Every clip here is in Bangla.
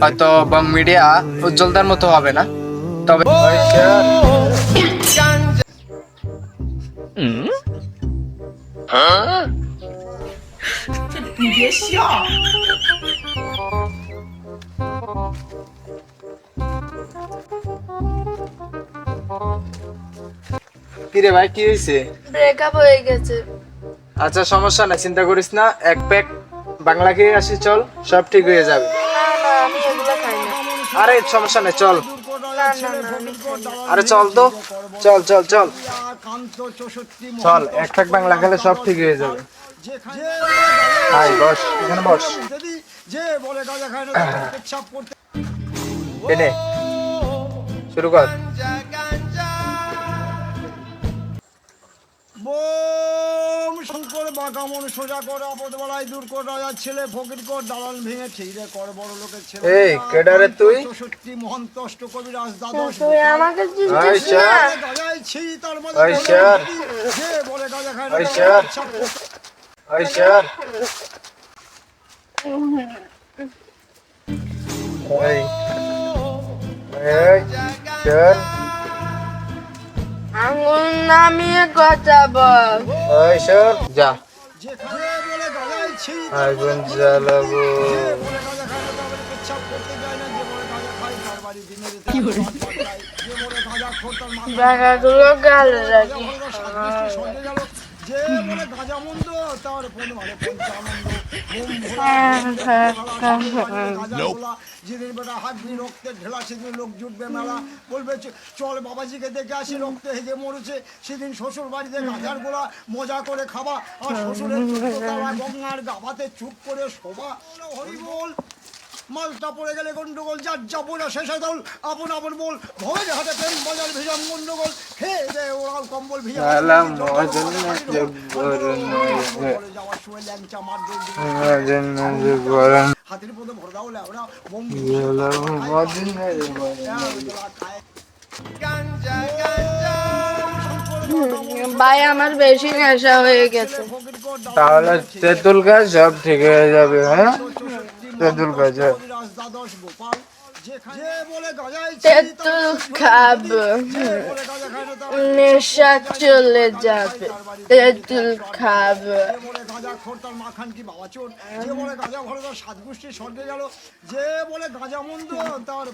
হয়তো বা মিডিয়া উজ্জ্বলতার মতো হবে না। তবে কিরে ভাই কি হয়েছে ব্রেকআপ হয়ে গেছে। আচ্ছা সমস্যা নাই চিন্তা করিস না এক প্যাক বাংলা খেয়ে আসি চল সব ঠিক হয়ে যাবে না না আমি এগুলো খাই না আরে, সমস্যা নেই, চল। আরে, চল তো। চল চল চল। চল, এক থাক বাংলা খেলে সব ঠিক হয়ে যাবে। বস, এখানে বস। শুরু কর। বাঁকামন সোজা কর আপদ বেলায় দূর কর রাজার ছেলে ফকির কর দালান ভেঙে ঠিকরে কর বড় লোকের ছেলে। এই কেডারে তুই? চৌষট্টি মহান্ত অষ্ট কবিরাজ দ্বাদশ তুই আমাকে না? গাজায় তার মধ্যে এই স্যার। যে বলে গাঁজা খায় না এই স্যার। পেচ্ছাপ স্যার। এই এই স্যার। আঙুল নামিয়ে কথা বল ওই স্যার। যা। আগুন জ্বালাবো। টাকাগুলো গালে রাখি। যে বলে গাঁজা মন্দ তার ফোন যেদিন বেটা হাড্ডি রক্তের ঢেলা সেদিন লোক জুটবে মেলা। বলবে চল বাবাজিকে দেখে আসি রক্তে হেগে মরেছে। সেদিন শ্বশুর বাড়িতে গাঁজার গোলা মজা করে খাবা। আর শ্বশুরের গঙ্গার গাবাতে চুপ করে শোভা হরি বল। মালটা পড়ে গেলে গন্ডগোল যার যা বোঝা শেষে দল। আপন আপন বল ভয়ে হাতে প্রেম বাজার ভিজাম গন্ডগোল। খেয়ে দে ওরাল কম্বল ভিজা সালাম মহাজন জব্বরন যাওয়ার সময় ল্যাংচা মার। হাতির ভরে দাও ওরা বোম ভাই আমার বেশি নেশা হয়ে গেছে। তাহলে তেঁতুল গাছ সব ঠিক হয়ে যাবে হ্যাঁ? তেঁতুল গাছ দ্বাদশ গোপাল। যে যে বলে গাজায় তেঁতুল খাব নেশা চলে যাবে। তেঁতুল খাব। গাঁজা খোর তার মাখান কি বাবা চোর? যে বলে গাঁজা ভরে তার সাত স্বর্গে গেল যে বলে গাঁজা মন্দ তার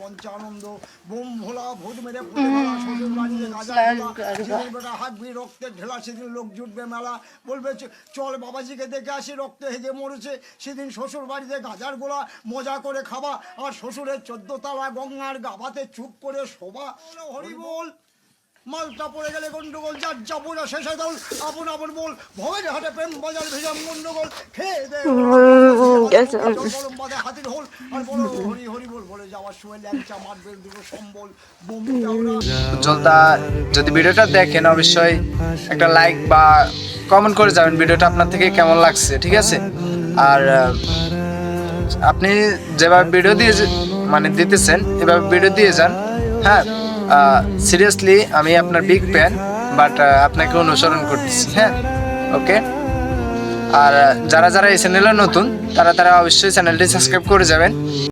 পঞ্চানন্দ। বোম ভোলা ভোট মেরে ফুটে মেলা শ্বশুর বাড়িতে গাঁজা হাঁকবি রক্তের ঢেলা সেদিন লোক জুটবে মেলা। বলবে চল বাবাজিকে দেখে আসি রক্তে হেগে মরেছে। সেদিন শ্বশুর বাড়িতে গাঁজার গোলা মজা করে খাবা। আর শ্বশুরের চোদ্দ তালা গঙ্গার গাবাতে চুপ করে শোভা হরি বল মালটা পড়ে গেলে গন্ডগোল যার যা বোঝা শেষে দল আপন আপন বল। ভবের হাটে প্রেম বাজার ভেজাম গন্ডগোল। খেয়ে দে গরম বাদে হাতির হোল। আর বলো হরি হরি বল বলে যাওয়ার সময় ল্যাংচা মারবে দুটো সম্বল উজ্জ্বলতা যদি ভিডিওটা দেখেন অবশ্যই একটা লাইক বা কমেন্ট করে যাবেন ভিডিওটা আপনার থেকে কেমন লাগছে ঠিক আছে? আর আপনি যেভাবে ভিডিও দিয়ে মানে দিতেছেন এভাবে ভিডিও দিয়ে যান হ্যাঁ? সিরিয়াসলি আমি আপনার বিগ ফ্যান বাট আপনাকে অনুসরণ করতেছি হ্যাঁ? ওকে আর যারা যারা এই চ্যানেলে নতুন, তারা তারা অবশ্যই চ্যানেলটি সাবস্ক্রাইব করে যাবেন।